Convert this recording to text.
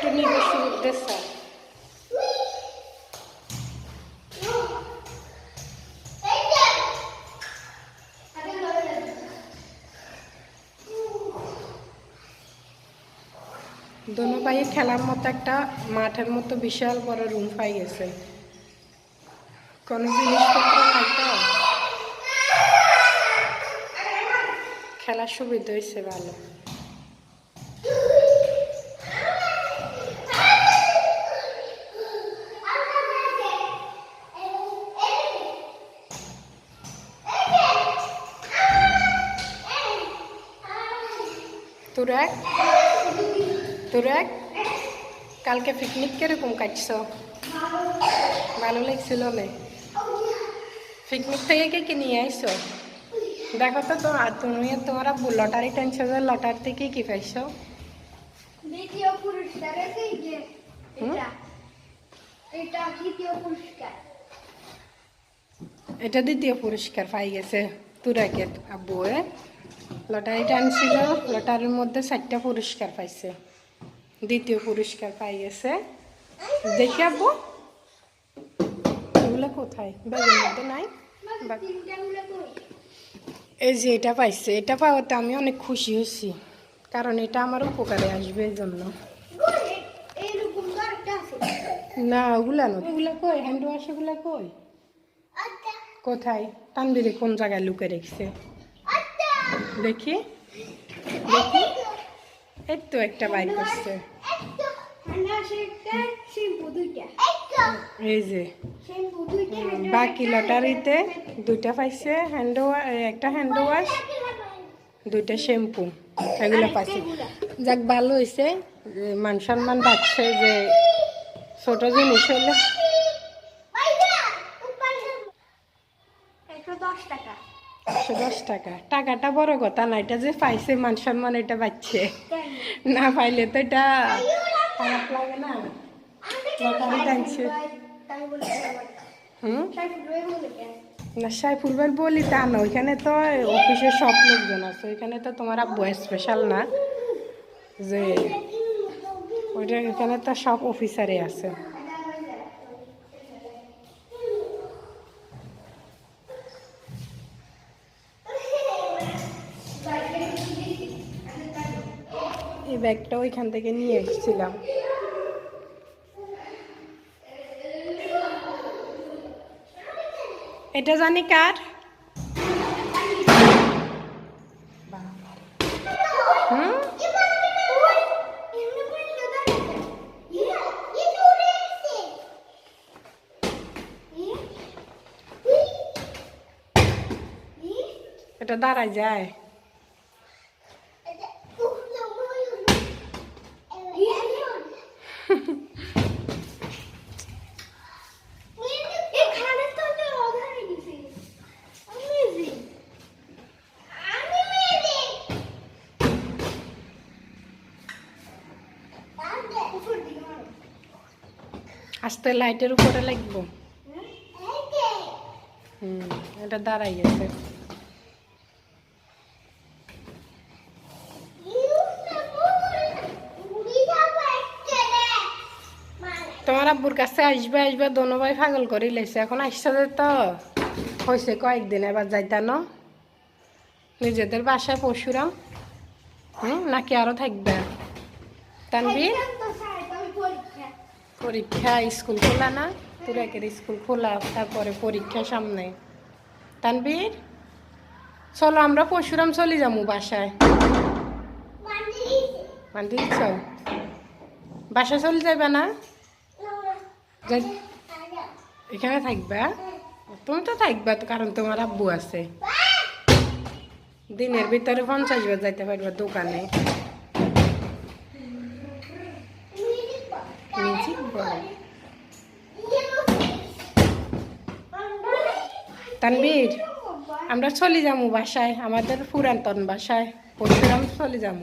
টুনি বেশি উঠতেছে। দোনো পায়ে খেলার মতো একটা মাঠের মতো বিশাল বড় রুম পাই গেছে। কোনো জিনিসপত্র নাই তো? খেলার সুবিধা হয়েছে ভালো। তুরাক তুরাক কালকে পিকনিক কীরকম কাটছ? ভালো লাগছিল না। পিকনিক থেকে কে কি নিয়ে আইছো? দেখো তো তো আর তুমি তোমার আব্বু লটারি টানছো যে লটারি থেকে কি পাইছো? এটা। দ্বিতীয় পুরস্কার। পাই গেছে তুরাকের আব্বু এ লটারি আনছিল লটারির মধ্যে চারটা পুরস্কার পাইছে। দ্বিতীয় পুরস্কার পাই গেছে দেখি আব্বু, এগুলো কোথায়? ব্যাগের মধ্যে নাই এই যে এটা পাইছে, এটা পাওয়াতে আমি অনেক খুশি হয়েছি, কারণ এটা আমার উপকারে আসবে এই জন্য না, ওগুলা না। ওগুলা কই? হ্যান্ড ওয়াশ এগুলা কই? কোথায়? তানবিরে কোন জায়গায় লুকে রেখেছে? দেখি। দেখি। এই তো একটা বাইক করছে এই যে, বাকি লটারিতে দুইটা পাইছে হ্যান্ড একটা হ্যান্ড ওয়াশ দুইটা শ্যাম্পু এগুলো পাইছে। যাক, ভালো হয়েছে মান সম্মান বাড়ছে যে ছোট জিনিস হলে দশ টাকা। একশো দশ টাকা। টাকাটা বড় কথা না, এটা যে পাইছে মান সম্মান, এটা কেন? না পাইলে তো এটা খারাপ লাগে না। বলি তা না, ওইখানে তো অফিসের সব লোকজন আছে, ওইখানে তো তোমার আব্বু স্পেশাল না। যে ওইটা এখানে তো সব অফিসারে আছে। এই ব্যাগটা ওইখান থেকে নিয়ে এসেছিলাম। এটা জানি কার? এটা দাঁড়ায় যায়। আস্তে লাইটের উপরে লাগবো। হুম, এটা দাঁড়াই গেছে তোমার আব্বুর কাছে আসবে আসবে, দোনো ভাই পাগল করে লেছে এখন আসছে তো হয়েছে কয়েকদিন, এবার যাইতা ন। নিজেদের বাসায় পশুরাম হুম, নাকি আরও থাকবে? তানবীর পরীক্ষা স্কুল খোলা না? তুরাকের স্কুল খোলা, তারপরে পরীক্ষা সামনে। তানবীর চলো আমরা পরশুরাম চলে যাব বাসায়। মানে দিচ্ছ বাসা চলে যাবে না? এখানে থাকবা? তুমি তো থাকবা কারণ তোমার আব্বু আছে। দিনের ভিতরে পঞ্চাশ বার যাইতে পারবা দোকানে। তানবীর আমরা চলে যাব বাসায় আমাদের পুরাতন বাসায়। পরশুরাম চলে যাব